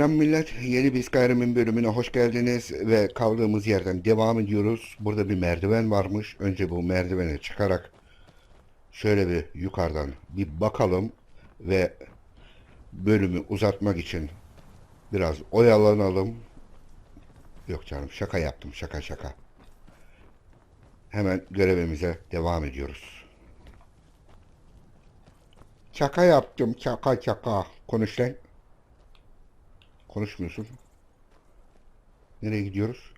Selam millet. Yeni bir Skyrim'in bölümüne hoş geldiniz ve kaldığımız yerden devam ediyoruz. Burada bir merdiven varmış. Önce bu merdivene çıkarak şöyle bir yukarıdan bir bakalım ve bölümü uzatmak için biraz oyalanalım. Yok canım şaka yaptım şaka şaka. Hemen görevimize devam ediyoruz. Şaka yaptım şaka şaka. Konuş lan. Konuşmuyorsun. Nereye gidiyoruz?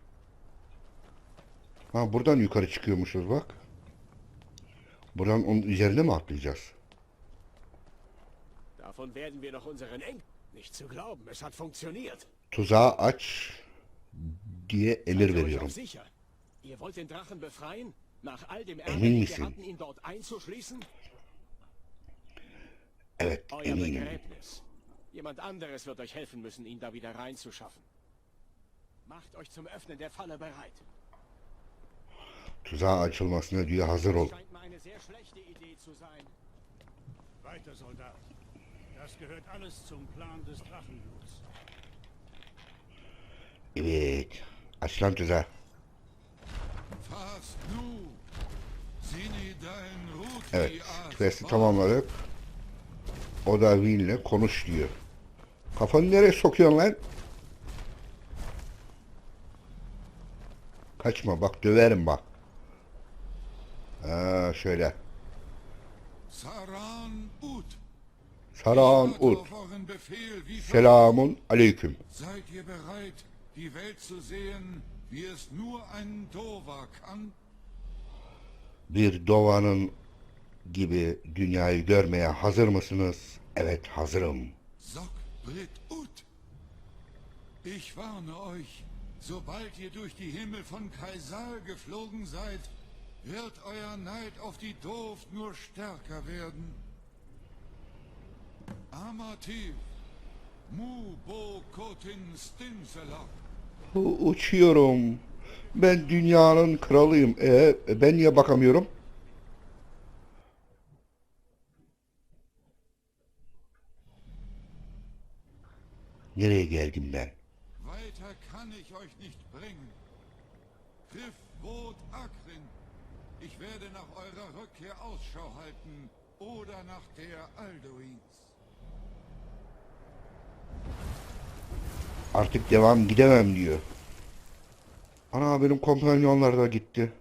Ha buradan yukarı çıkıyormuşuz bak. Buradan onun üzerine mi atlayacağız? Davon werden wir noch unseren Eng... Nicht zu glauben, es hat funktioniert. Tuzağı aç diye emir veriyorum. Ihr wollt den Drachen befreien? Nach all dem Ärger, den wir hatten, ihn dort einzuschließen? Evet eminim. Jemand anderes wird euch helfen müssen, ihn da wieder reinzuschaffen. Macht euch zum Öffnen der Falle bereit. Tuzağı açılmasına diyor hazır ol. Scheint mir eine sehr schlechte Idee zu sein. Weiter, Soldat. Das gehört alles zum Plan des Drachenbluts. Evet. Aç lan tuzağı. Fast nu. Sini dein Rut Evet. Quest'i tamamladık. O da Will'le konuş diyor. Kafanı nereye sokuyorsun lan? Kaçma bak döverim bak. Ha şöyle. Saran Ut. Saran ut. Selamun aleyküm. Seid ihr bereit, die Welt zu sehen, wie es nur ein Dova kann? Bir dovanın gibi dünyayı görmeye hazır mısınız? Evet hazırım. Sok Brit Ut. Ich warne euch, sobald ihr durch die Himmel von Kaisar geflogen seid, wird euer Neid auf die Dooft nur stärker werden. Amativ, Mu Bo Kotin Stinselak. U- Uçuyorum. Ben dünyanın kralıyım. E, ben niye bakamıyorum? Nereye geldim ben? Weiter kann ich euch nicht bringen. Triff Wot Akrin. Ich werde nach eurer Rückkehr Ausschau halten oder nach der Alduins. Artık devam gidemem diyor. Ana benim kompanyonlar da gitti.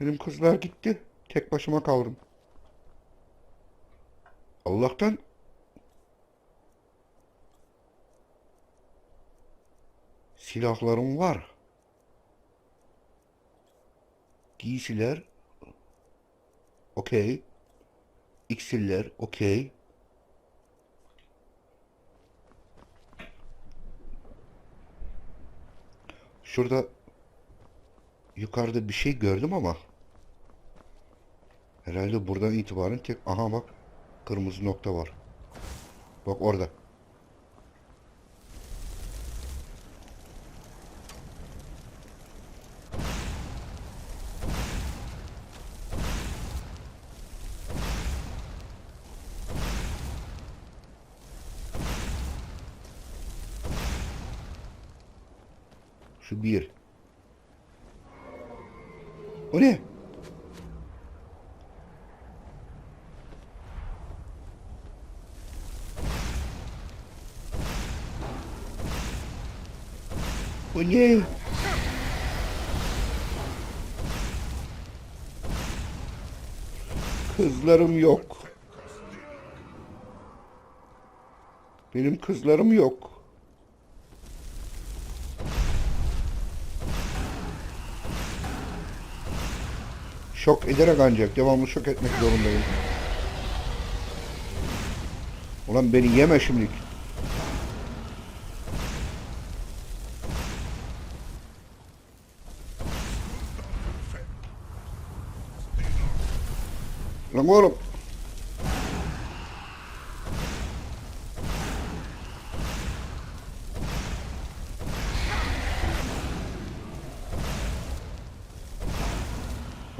Benim kızlar gitti. Tek başıma kaldım. Allah'tan silahlarım var. Giysiler okey. İksirler okey. Şurada yukarıda bir şey gördüm ama herhalde buradan itibaren tek aha bak kırmızı nokta var. Bak orada. O ne? Kızlarım yok. Benim kızlarım yok. Şok ederek ancak devamlı şok etmek zorundayım. Ulan beni yeme şimdilik. Lan oğlum.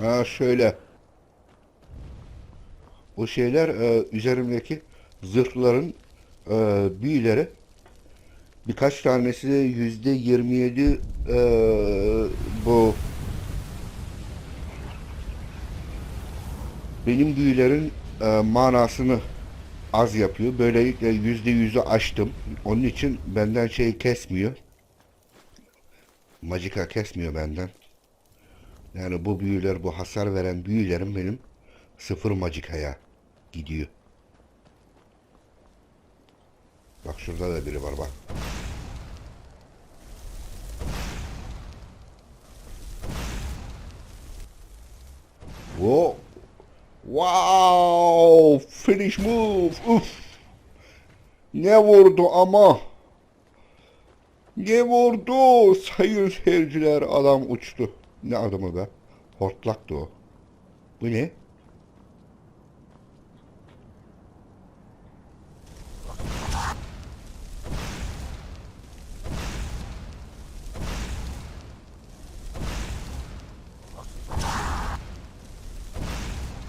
Ha şöyle. O şeyler e, üzerimdeki zırhların e, büyüleri Birkaç tanesi de yüzde 27 eee, bu benim büyülerin eee, manasını az yapıyor. Böylelikle yüzde yüzü açtım. Onun için benden şey kesmiyor. Magika kesmiyor benden. Yani bu büyüler, bu hasar veren büyülerim benim sıfır magikaya gidiyor. Bak şurada da biri var bak. Whoa. Wow! Finish move. Uf. Ne vurdu ama? Ne vurdu? Sayın seyirciler adam uçtu. Ne adamı be? Hortlaktı o. Bu ne?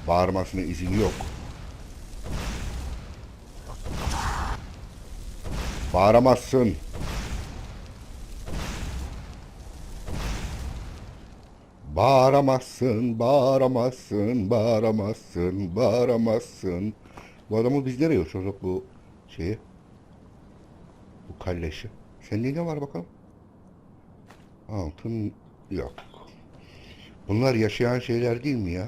Bağırmasına izin yok. Bağıramazsın. Bağıramazsın, bağıramazsın, bağıramazsın, bağıramazsın. Bu adamı biz nereye uçurduk bu şeyi? Bu kalleşi. Sende ne var bakalım? Altın yok. Bunlar yaşayan şeyler değil mi ya?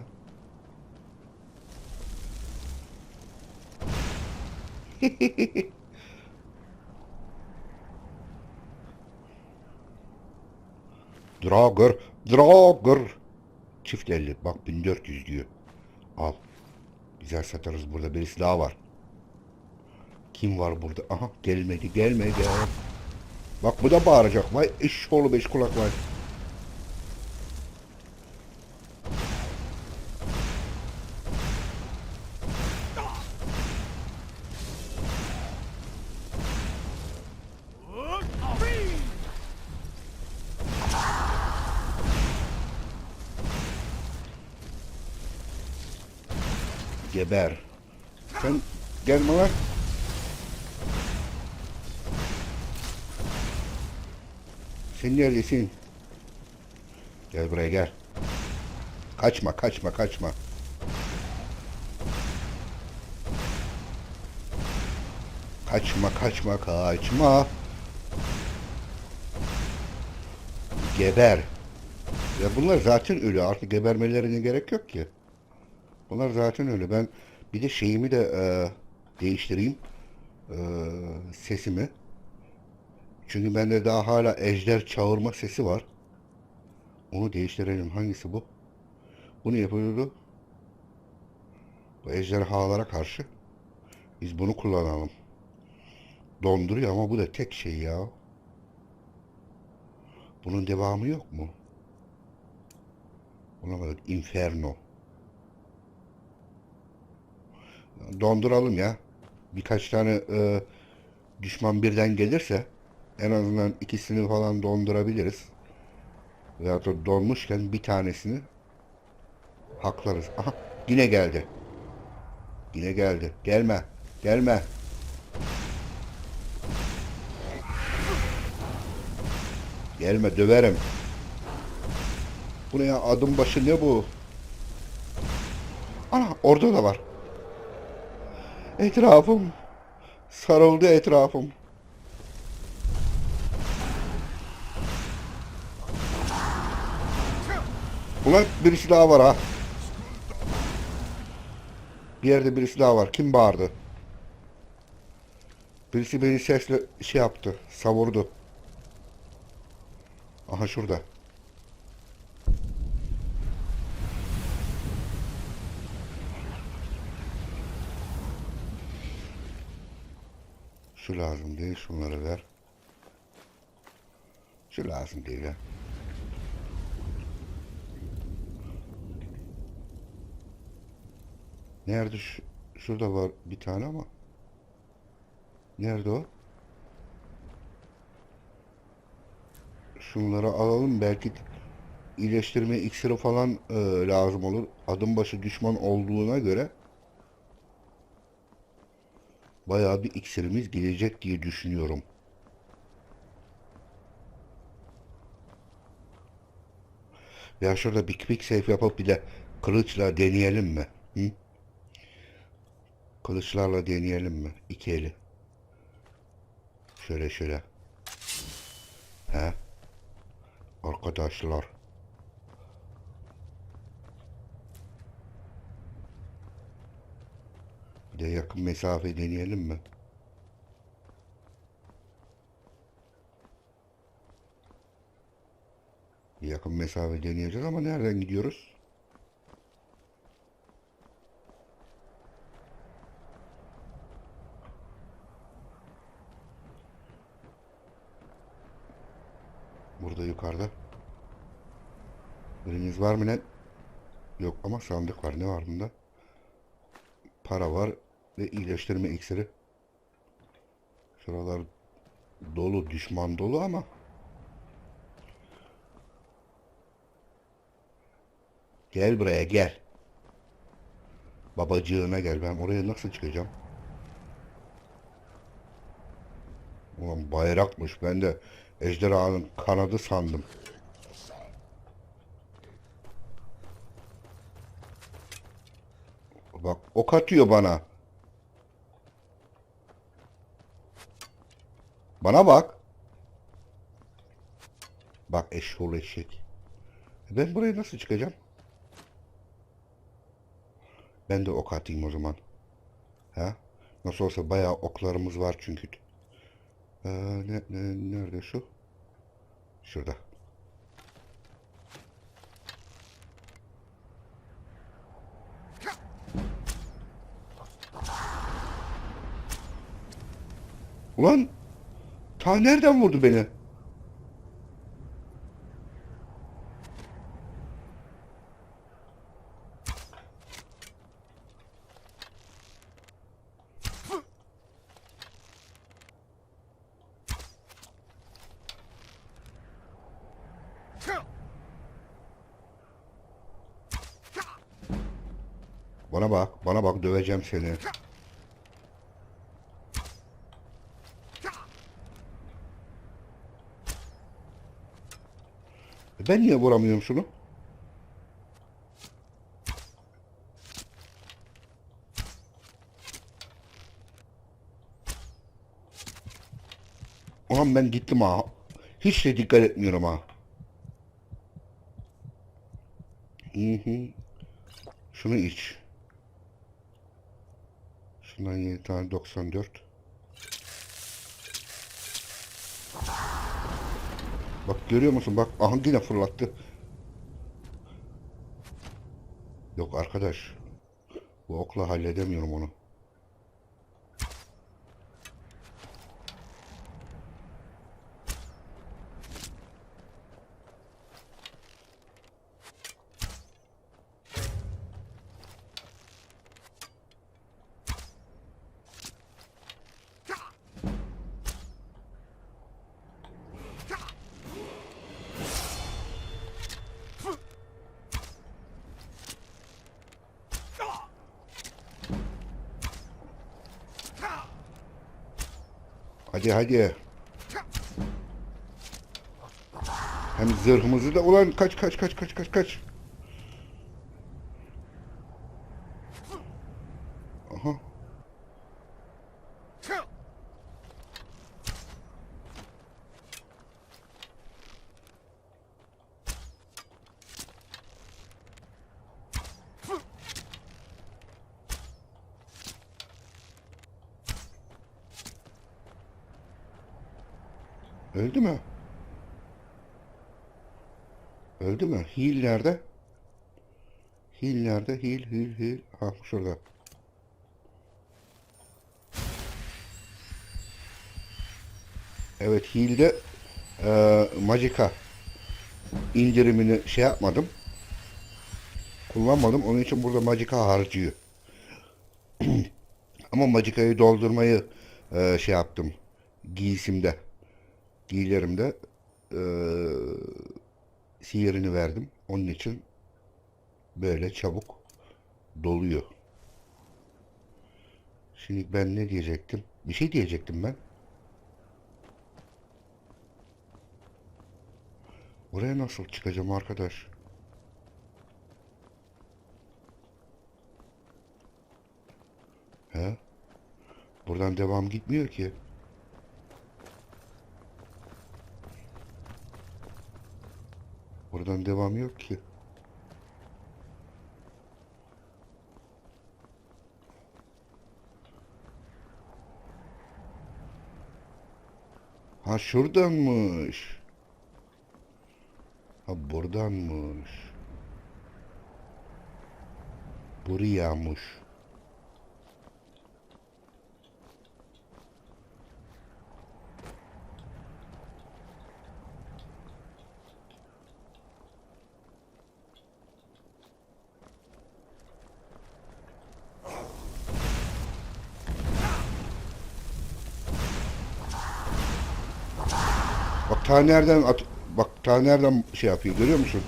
Drager, Drager. Çift elli. Bak 1400 diyor. Al. Güzel satarız burada. Birisi daha var. Kim var burada? Aha gelmedi gelmedi. Bak bu da bağıracak. Vay eşşoğlu beş kulak var. Geber. Sen gelme lan. Sen neredesin? Gel buraya gel. Kaçma kaçma kaçma. Kaçma kaçma kaçma. Geber. Ya bunlar zaten ölü. Artık gebermelerine gerek yok ki. Bunlar zaten öyle. Ben bir de şeyimi de e, değiştireyim. E, sesimi. Çünkü bende daha hala ejder çağırma sesi var. Onu değiştirelim. Hangisi bu? Bunu yapıyordu. Bu ejderhalara karşı. Biz bunu kullanalım. Donduruyor ama bu da tek şey ya. Bunun devamı yok mu? Buna bak. Inferno. Donduralım ya. Birkaç tane e, düşman birden gelirse en azından ikisini falan dondurabiliriz. Veyahut da donmuşken bir tanesini haklarız. Aha yine geldi. Yine geldi. Gelme. Gelme. Gelme döverim. Bu ne ya adım başı ne bu? Ana orada da var. Etrafım sarıldı etrafım. Ulan birisi daha var ha. Bir yerde birisi daha var. Kim bağırdı? Birisi beni sesle şey yaptı. Savurdu. Aha şurada. Şu lazım değil. Şunları ver. Şu lazım değil ya. Nerede şu, şurada var bir tane ama. Nerede o? Şunları alalım belki iyileştirme iksiri falan e, lazım olur. Adım başı düşman olduğuna göre bayağı bir iksirimiz gelecek diye düşünüyorum. Ya şurada bir quick save yapıp bir de kılıçla deneyelim mi? Hı? Kılıçlarla deneyelim mi? İki eli. Şöyle şöyle. He? Arkadaşlar. Bir de yakın mesafe deneyelim mi? Yakın mesafe deneyeceğiz ama nereden gidiyoruz? Burada yukarıda. Biriniz var mı ne? Yok ama sandık var. Ne var bunda? Para var ve iyileştirme iksiri. Şuralar dolu, düşman dolu ama Gel buraya gel. Babacığına gel. Ben oraya nasıl çıkacağım? Ulan bayrakmış. Ben de ejderhanın kanadı sandım. Bak ok atıyor bana. Bana bak. Bak eşşoğlu eşek. Ben buraya nasıl çıkacağım? Ben de ok atayım o zaman. Ha? Nasıl olsa bayağı oklarımız var çünkü. Ee, ne, ne, nerede şu? Şurada. Ulan ta nereden vurdu beni? Bana bak, bana bak döveceğim seni. Ben niye vuramıyorum şunu? Ulan ben gittim ha. Hiç de dikkat etmiyorum ha. Hı hı. Şunu iç. Şundan 7 tane 94. Bak görüyor musun? Bak aha yine fırlattı. Yok arkadaş. Bu okla halledemiyorum onu. Hadi hadi. Hem zırhımızı da ulan kaç kaç kaç kaç kaç kaç. Aha. Öldü mü? Öldü mü? Heal nerede? Heal nerede? Heal, heal, heal. Ha şurada. Evet Heal'de e, Magica indirimini şey yapmadım. Kullanmadım. Onun için burada Magica harcıyor. Ama Magica'yı doldurmayı e, şey yaptım. Giysimde giylerimde eee sihirini verdim. Onun için böyle çabuk doluyor. Şimdi ben ne diyecektim? Bir şey diyecektim ben. Oraya nasıl çıkacağım arkadaş? He? Buradan devam gitmiyor ki. Buradan devam yok ki. Ha şuradanmış. Ha buradanmış. Burayaymış. Ta at bak ta şey yapıyor görüyor musun?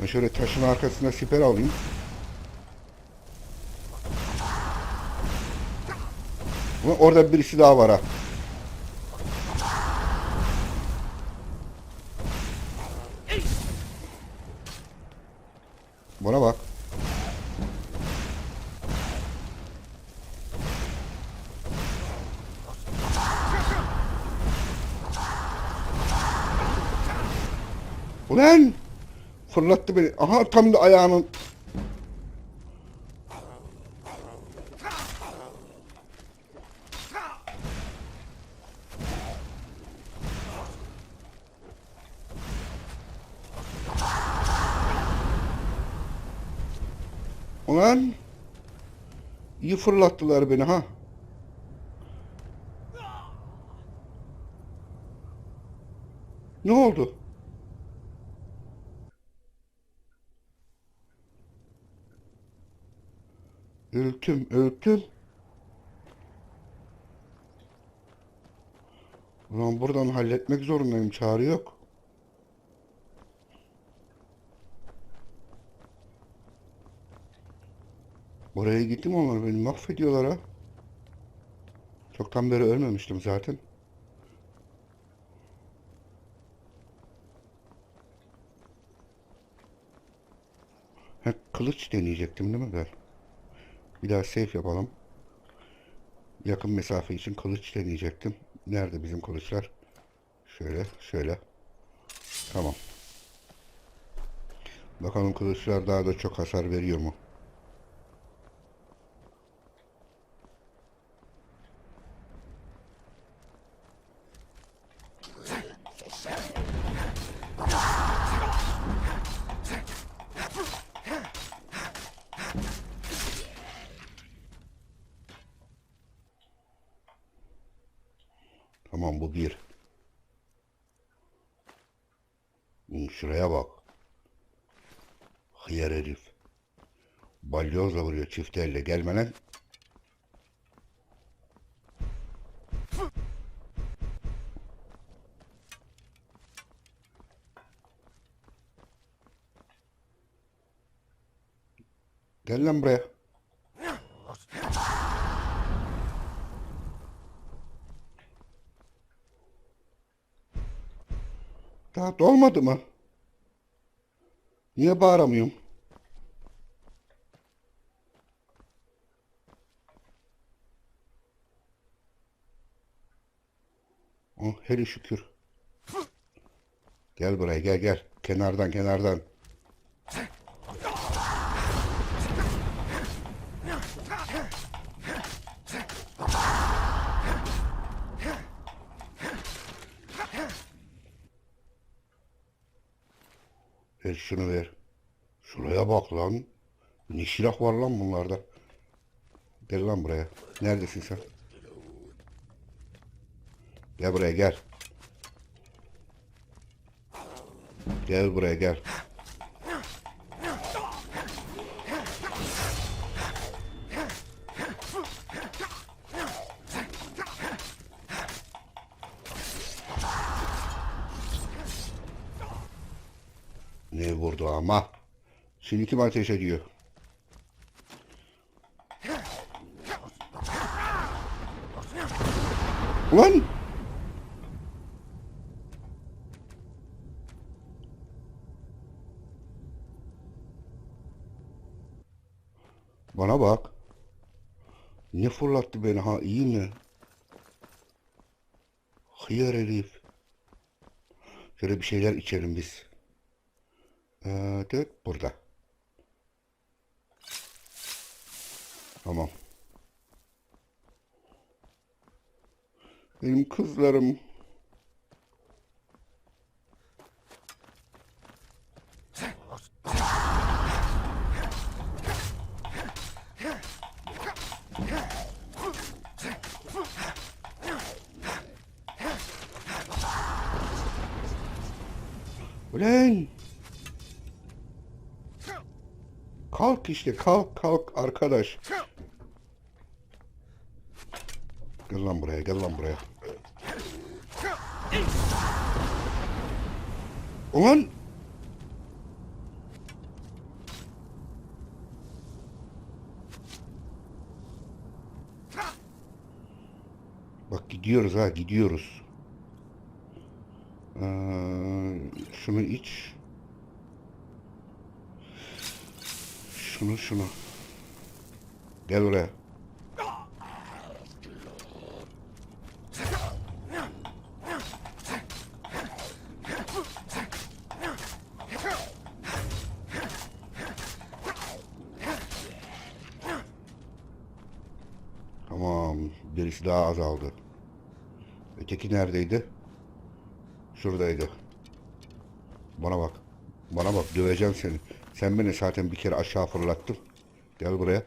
Ben şöyle taşın arkasına siper alayım. Ulan orada birisi daha var ha. Bana bak. Fırlattı beni. Aha tam da ayağının. Ulan! İyi fırlattılar beni ha. Ne oldu? Öldüm, öldüm. Ulan buradan halletmek zorundayım. Çağrı yok. Oraya gittim onlar beni mahvediyorlar ha. Çoktan beri ölmemiştim zaten. Ha, kılıç deneyecektim değil mi ben? Bir daha safe yapalım. Yakın mesafe için kılıç deneyecektim. Nerede bizim kılıçlar? Şöyle, şöyle. Tamam. Bakalım kılıçlar daha da çok hasar veriyor mu? Tamam bu bir. Hmm, Şuraya bak. Hıyar herif. Çift elle. Gelme lan. Gel lan buraya. Daha dolmadı mı? Niye bağıramıyorum? Hele şükür. Gel buraya gel gel. Kenardan kenardan. Ver şunu ver. Şuraya bak lan. Ne silah var lan bunlarda. Gel lan buraya. Neredesin sen? Gel buraya gel. Gel buraya gel. Ne vurdu ama? Şimdi kim ateş ediyor? Ulan! Bana bak. Ne fırlattı beni ha iyi mi? Hıyar herif. Şöyle bir şeyler içelim biz. Dört burada. Tamam. Benim kızlarım. Ulan! Kalk işte kalk kalk arkadaş. Gel lan buraya gel lan buraya. Ulan! Bak gidiyoruz ha gidiyoruz. Ee, şunu iç. Şunu şunu. Gel buraya. Tamam. Birisi daha azaldı. Öteki neredeydi? Şuradaydı. Bana bak. Bana bak döveceğim seni. Sen beni zaten bir kere aşağı fırlattın. Gel buraya.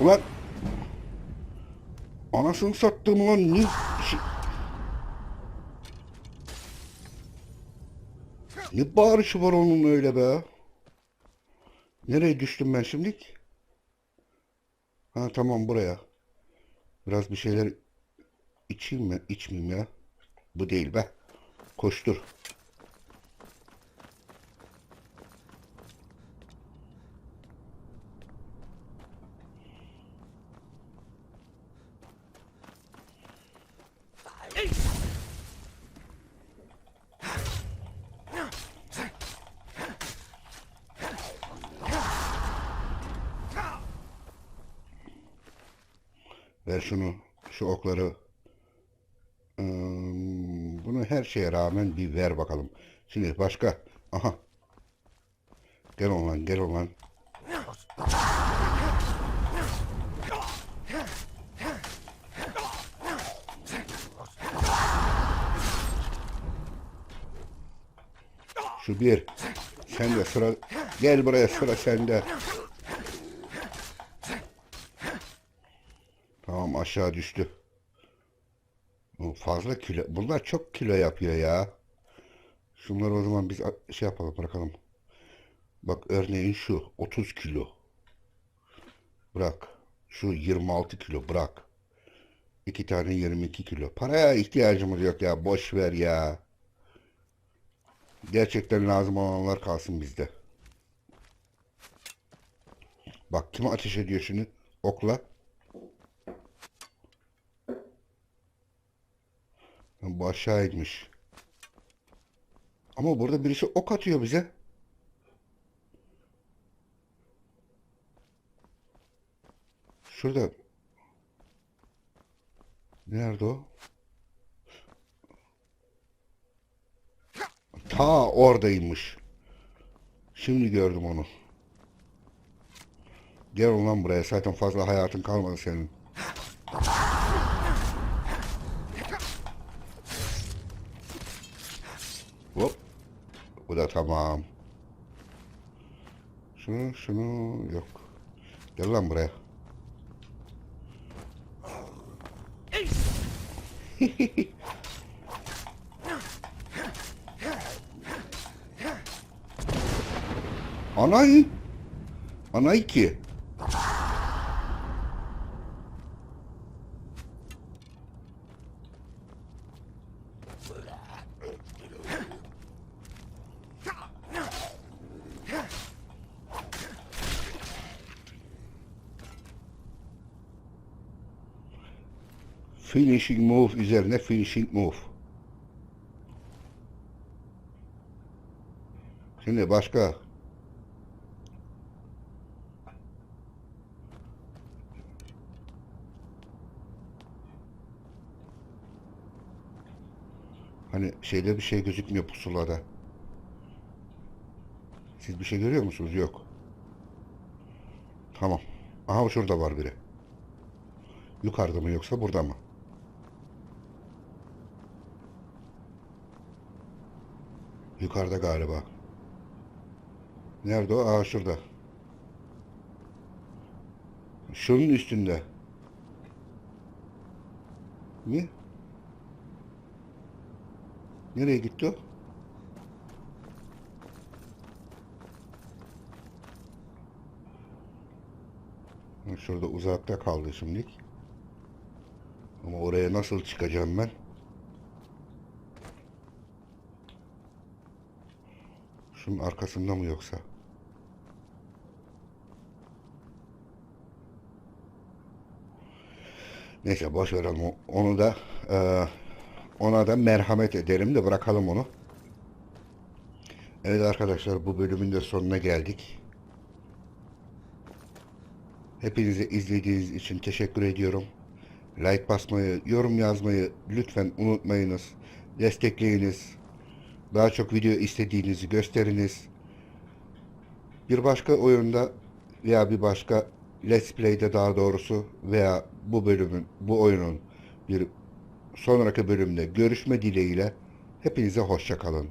Ulan Anasını sattım lan ne. Ne bağırışı var onun öyle be Nereye düştüm ben şimdi? Ha tamam buraya Biraz bir şeyler içeyim mi? İçmeyeyim ya. Bu değil be. Koştur. Ver şunu, şu okları. Hmm, bunu her şeye rağmen bir ver bakalım. Şimdi başka. Aha. Gel olan, gel olan. Şu bir. Sen de sıra. Gel buraya sıra sende. Tamam aşağı düştü. Fazla kilo. Bunlar çok kilo yapıyor ya. Şunları o zaman biz şey yapalım bırakalım. Bak örneğin şu 30 kilo. Bırak. Şu 26 kilo bırak. İki tane 22 kilo. Paraya ihtiyacımız yok ya. Boş ver ya. Gerçekten lazım olanlar kalsın bizde. Bak kim ateş ediyor şimdi? Okla. Bu aşağı inmiş. Ama burada birisi ok atıyor bize. Şurada. Nerede o? Ta oradaymış. Şimdi gördüm onu. Gel ulan buraya. Zaten fazla hayatın kalmadı senin. Bu da tamam. Şunu şunu yok. Gel lan buraya. Anay. Anay ki. finishing move üzerine finishing move. Şimdi başka. Hani şeyde bir şey gözükmüyor pusulada. Siz bir şey görüyor musunuz? Yok. Tamam. Aha şurada var biri. Yukarıda mı yoksa burada mı? Yukarıda galiba. Nerede o? Aa şurada. Şunun üstünde. Mi? Nereye gitti o? Şurada uzakta kaldı şimdilik. Ama oraya nasıl çıkacağım ben? Şunun arkasında mı yoksa? Neyse boş verelim onu da eee, ona da merhamet edelim de bırakalım onu. Evet arkadaşlar bu bölümün de sonuna geldik. Hepinize izlediğiniz için teşekkür ediyorum. Like basmayı, yorum yazmayı lütfen unutmayınız. Destekleyiniz. Daha çok video istediğinizi gösteriniz. Bir başka oyunda veya bir başka Let's Play'de daha doğrusu veya bu bölümün, bu oyunun bir sonraki bölümde görüşme dileğiyle hepinize hoşça kalın.